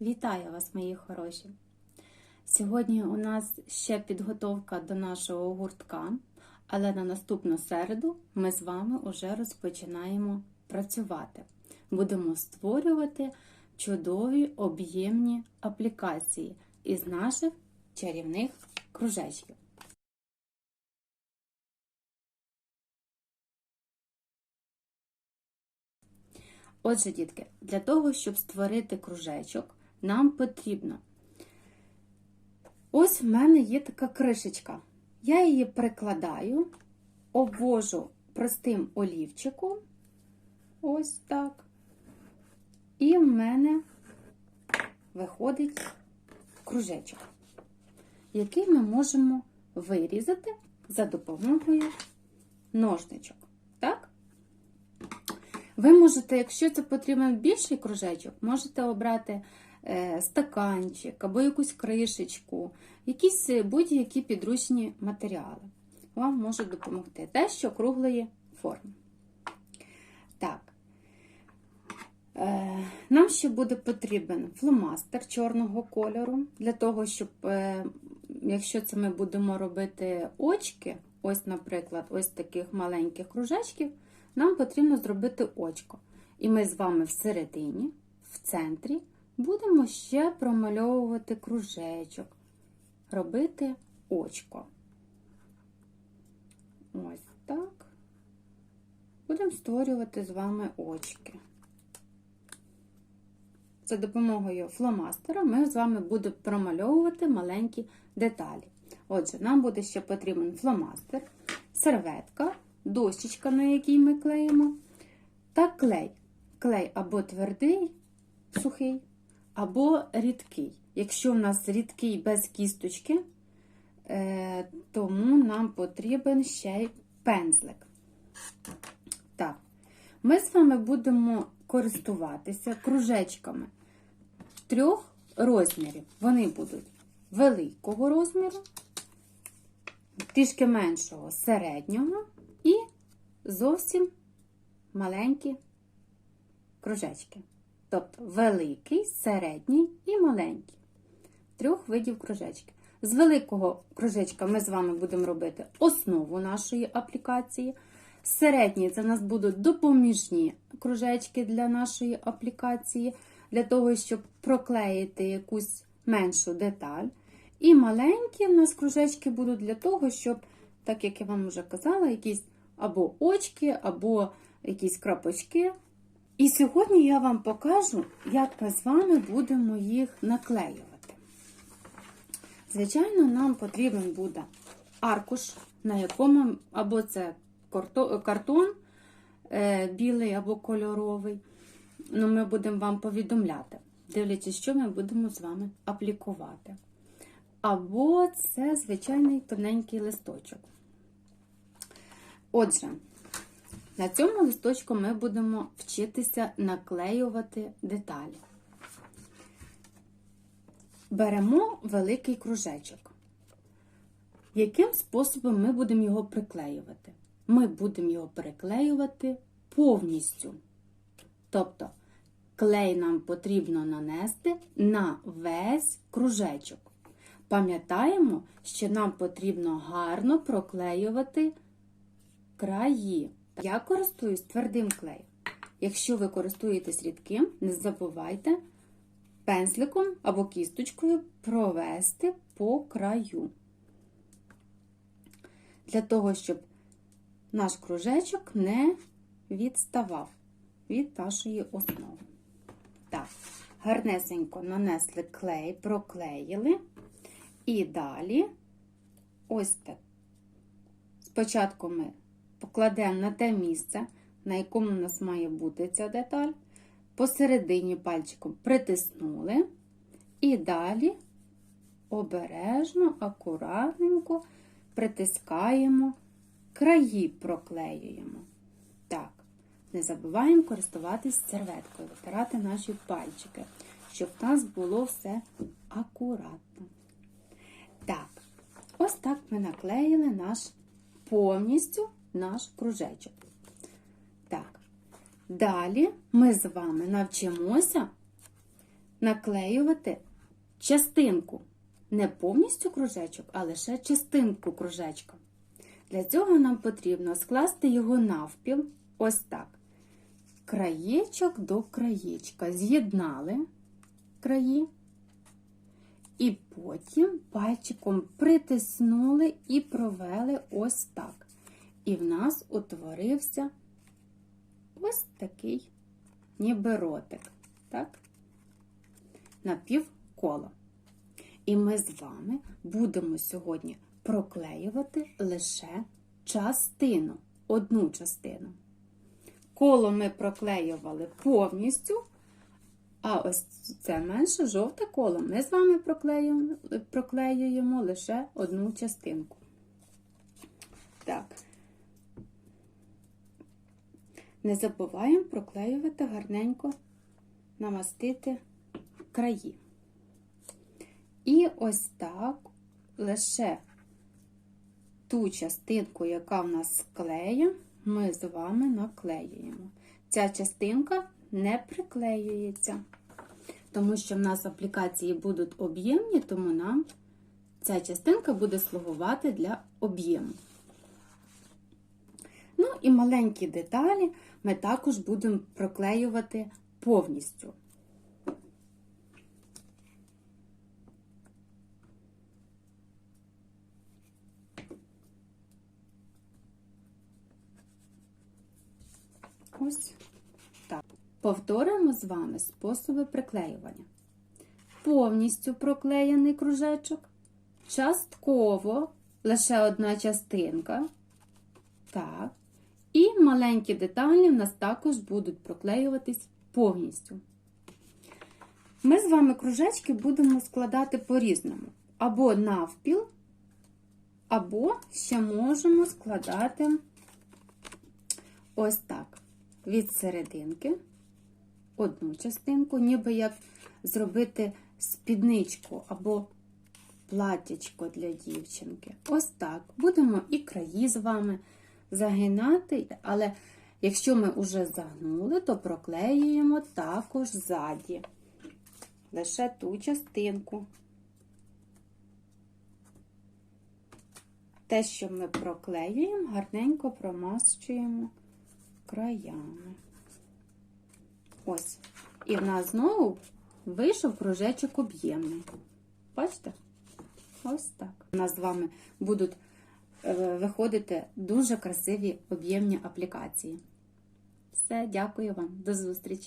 Вітаю вас, мої хороші! Сьогодні у нас ще підготовка до нашого гуртка, але на наступну середу ми з вами вже розпочинаємо працювати. Будемо створювати чудові об'ємні аплікації із наших чарівних кружечків. Отже, дітки, для того, щоб створити кружечок, нам потрібно. Ось в мене є така кришечка. Я її прикладаю, обвожу простим олівчиком. Ось так. І в мене виходить кружечок, який ми можемо вирізати за допомогою ножничок. Так? Ви можете, якщо це потрібен більший кружечок, можете обрати стаканчик або якусь кришечку, якісь будь-які підручні матеріали. Вам можуть допомогти. Те, що круглої форми. Так. Е, Нам ще буде потрібен фломастер чорного кольору, для того, щоб, е, якщо це ми будемо робити очки, ось, наприклад, ось таких маленьких кружечків, нам потрібно зробити очко. І ми з вами всередині, в центрі, будемо ще промальовувати кружечок, робити очко. Ось так. Будемо створювати з вами очки. За допомогою фломастера ми з вами будемо промальовувати маленькі деталі. Отже, нам буде ще потрібен фломастер, серветка, дощечка, на якій ми клеїмо, та клей. Клей або твердий, сухий, або рідкий. Якщо у нас рідкий без кісточки, е, тому нам потрібен ще й пензлик. Так, ми з вами будемо користуватися кружечками трьох розмірів. Вони будуть великого розміру, трішки меншого середнього і зовсім маленькі кружечки. Тобто великий, середній і маленький. Трьох видів кружечки. З великого кружечка ми з вами будемо робити основу нашої аплікації. Середні це у нас будуть допоміжні кружечки для нашої аплікації, для того, щоб проклеїти якусь меншу деталь. І маленькі у нас кружечки будуть для того, щоб, так як я вам вже казала, якісь або очки, або якісь крапочки. І сьогодні я вам покажу, як ми з вами будемо їх наклеювати. Звичайно, нам потрібен буде аркуш, на якому або це картон е, білий або кольоровий. Ну, Ми будемо вам повідомляти, дивлячись, що ми будемо з вами аплікувати. Або це звичайний тоненький листочок. Отже, на цьому листочку ми будемо вчитися наклеювати деталі. Беремо великий кружечок. Яким способом ми будемо його приклеювати? Ми будемо його приклеювати повністю. Тобто, клей нам потрібно нанести на весь кружечок. Пам'ятаємо, що нам потрібно гарно проклеювати краї. Я користуюсь твердим клеєм. Якщо ви користуєтесь рідким, не забувайте пензликом або кісточкою провести по краю. Для того, щоб наш кружечок не відставав від нашої основи. Так, гарнесенько нанесли клей, проклеїли. І далі, ось так. Спочатку ми покладемо на те місце, на якому у нас має бути ця деталь. Посередині пальчиком притиснули. І далі обережно, акуратненько притискаємо, краї проклеюємо. Так, не забуваємо користуватись серветкою, витирати наші пальчики, щоб в нас було все акуратно. Так, ось так ми наклеїли наш повністю наш кружечок. Так, далі ми з вами навчимося наклеювати частинку. Не повністю кружечок, а лише частинку кружечка. Для цього нам потрібно скласти його навпіл, ось так. Краєчок до краєчка. З'єднали краї. І потім пальчиком притиснули і провели ось так. І в нас утворився ось такий ніби ротик, так? Напівколо. І ми з вами будемо сьогодні проклеювати лише частину, одну частину. Коло ми проклеювали повністю, а ось це менше жовте коло ми з вами проклеюємо, проклеюємо лише одну частинку. Так. Не забуваємо проклеювати гарненько, намастити краї. І ось так лише ту частинку, яка в нас склеє, ми з вами наклеюємо. Ця частинка не приклеюється, тому що в нас аплікації будуть об'ємні, тому нам ця частинка буде слугувати для об'єму. І маленькі деталі ми також будемо проклеювати повністю. Ось так. Повторимо з вами способи приклеювання. Повністю проклеєний кружечок, частково лише одна частинка. Так. І маленькі деталі в нас також будуть проклеюватись повністю. Ми з вами кружечки будемо складати по-різному. Або навпіл, або ще можемо складати ось так. Від серединки одну частинку, ніби як зробити спідничку або платячко для дівчинки. Ось так. Будемо і краї з вами загинати, але якщо ми вже загнули, то проклеюємо також ззаді. Лише ту частинку. Те, що ми проклеюємо, гарненько промащуємо краями. Ось. І в нас знову вийшов кружечок об'ємний. Бачите? Ось так. У нас з вами будуть виходити дуже красиві об'ємні аплікації. Все, дякую вам, до зустрічі!